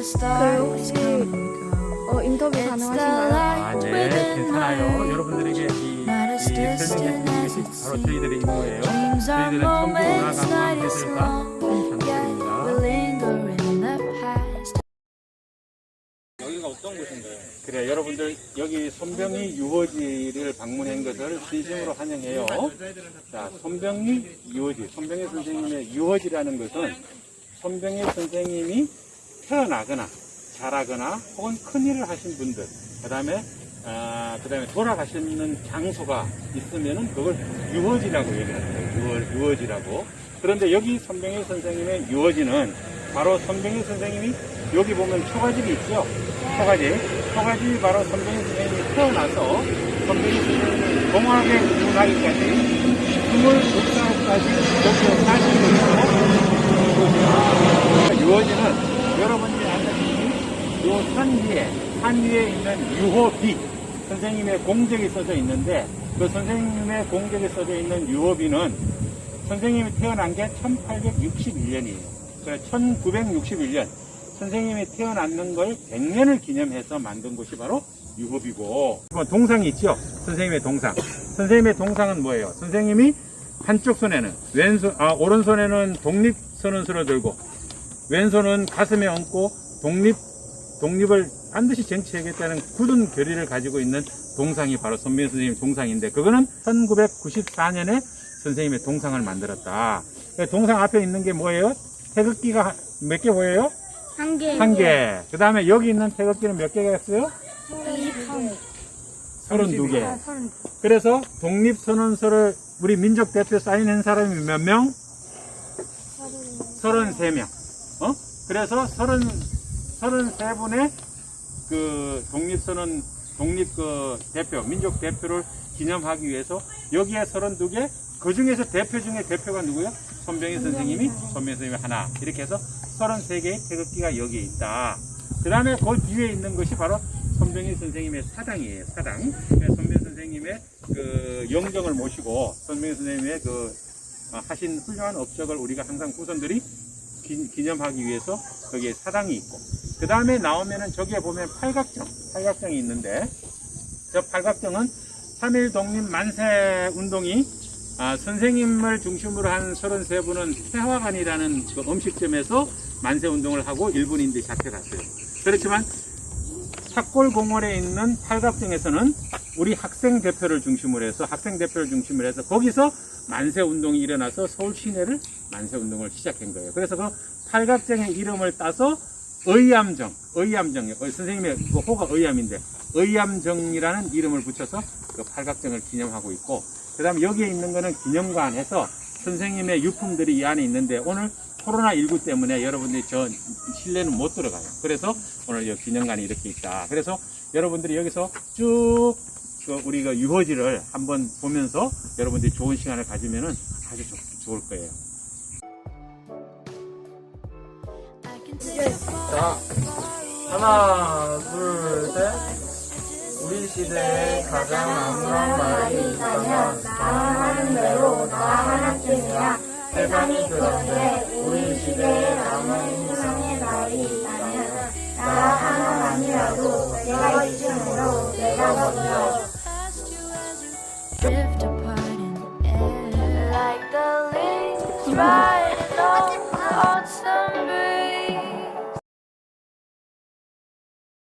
그 stars 혹시 come and go. 어, 인터뷰 It's the 가능하신가요? light 아, 네, within 괜찮아요. my 여러분들에게 이, 이 Not as 설명해 distant 드리는 as 것이 it 바로 저희들의 임무예요. Dreams are 저희들은 청구나 moments 강남 그래, 여러분들 여기 손병희 유호지를 방문한 것을 진심으로 환영해요. 자, 손병희 유호지, 손병희 선생님의 유호지라는 것은 손병희 선생님이 태어나거나 자라거나 혹은 큰 일을 하신 분들, 그 다음에 아, 그 다음에 돌아가시는 장소가 있으면은 그걸 유허지라고 얘기합니다. 유허, 유허지라고. 그런데 여기 손병희 선생님의 유허지는 바로 손병희 선생님이 여기 보면 초가집이 있죠? 초가집. 초가집이 바로 손병희 선생님이 태어나서 손병희 선생님이 공학에 입문하기까지 26살까지 여기서 사신 거죠. 유허지는 여러분들이 아시다시피 요산 위에, 산 위에 있는 유호비, 선생님의 공적이 써져 있는데, 그 선생님의 공적이 써져 있는 유호비는 선생님이 태어난 게 1861년이에요. 그래, 1961년. 선생님이 태어났는 걸 100년을 기념해서 만든 곳이 바로 유호비고. 동상이 있죠? 선생님의 동상. 선생님의 동상은 뭐예요? 선생님이 한쪽 손에는, 왼손, 아, 오른손에는 독립 선언서를 들고, 왼손은 가슴에 얹고 독립 독립을 반드시 쟁취하겠다는 굳은 결의를 가지고 있는 동상이 바로 손민희 선생님 동상인데 그거는 1994년에 선생님의 동상을 만들었다. 그 동상 앞에 있는 게 뭐예요? 태극기가 몇 개 보여요? 한 개. 한 개. 그 다음에 여기 있는 태극기는 몇 개가 있어요? 32개. 그래서 독립선언서를 우리 민족 대표 사인한 사람이 몇 명? 33명. 어? 그래서 30, 33분의 그 독립선언, 독립 그 대표, 민족 대표를 기념하기 위해서 여기에 32개, 그 중에서 대표 중에 대표가 누구요? 손병희 선생님이, 손병희 선생님이 하나. 이렇게 해서 33개의 태극기가 여기에 있다. 그 다음에 그 뒤에 있는 것이 바로 손병희 선생님의 사당이에요, 사당. 그래서 손병희 선생님의 그 영정을 모시고, 손병희 선생님의 그 어, 하신 훌륭한 업적을 우리가 항상 후손들이 기, 기념하기 위해서 거기에 사당이 있고 그 다음에 나오면은 저기에 보면 팔각정 팔각정이 있는데 저 팔각정은 3.1 독립 만세 운동이 아, 선생님을 중심으로 한 33분은 태화관이라는 그 음식점에서 만세 운동을 하고 일본인들이 잡혀갔어요. 그렇지만 탁골공원에 있는 팔각정에서는 우리 학생 대표를 중심으로 해서 학생 대표를 중심으로 해서 거기서 만세 운동이 일어나서 서울 시내를 만세 운동을 시작한 거예요. 그래서 그 팔각정의 이름을 따서 의암정, 의암정, 어, 선생님의 그 호가 의암인데 의암정이라는 이름을 붙여서 그 팔각정을 기념하고 있고 그 다음에 여기에 있는 거는 기념관 해서 선생님의 유품들이 이 안에 있는데 오늘 코로나19 때문에 여러분들이 저 실내는 못 들어가요. 그래서 오늘 이 기념관이 이렇게 있다. 그래서 여러분들이 여기서 쭉그 우리 그 유호지를 한번 보면서 여러분들이 좋은 시간을 가지면은 아주 좋, 좋을 거예요. 자, 하나, 둘, 셋. 우리 시대에 가장 아무런 말이 있다 Bye.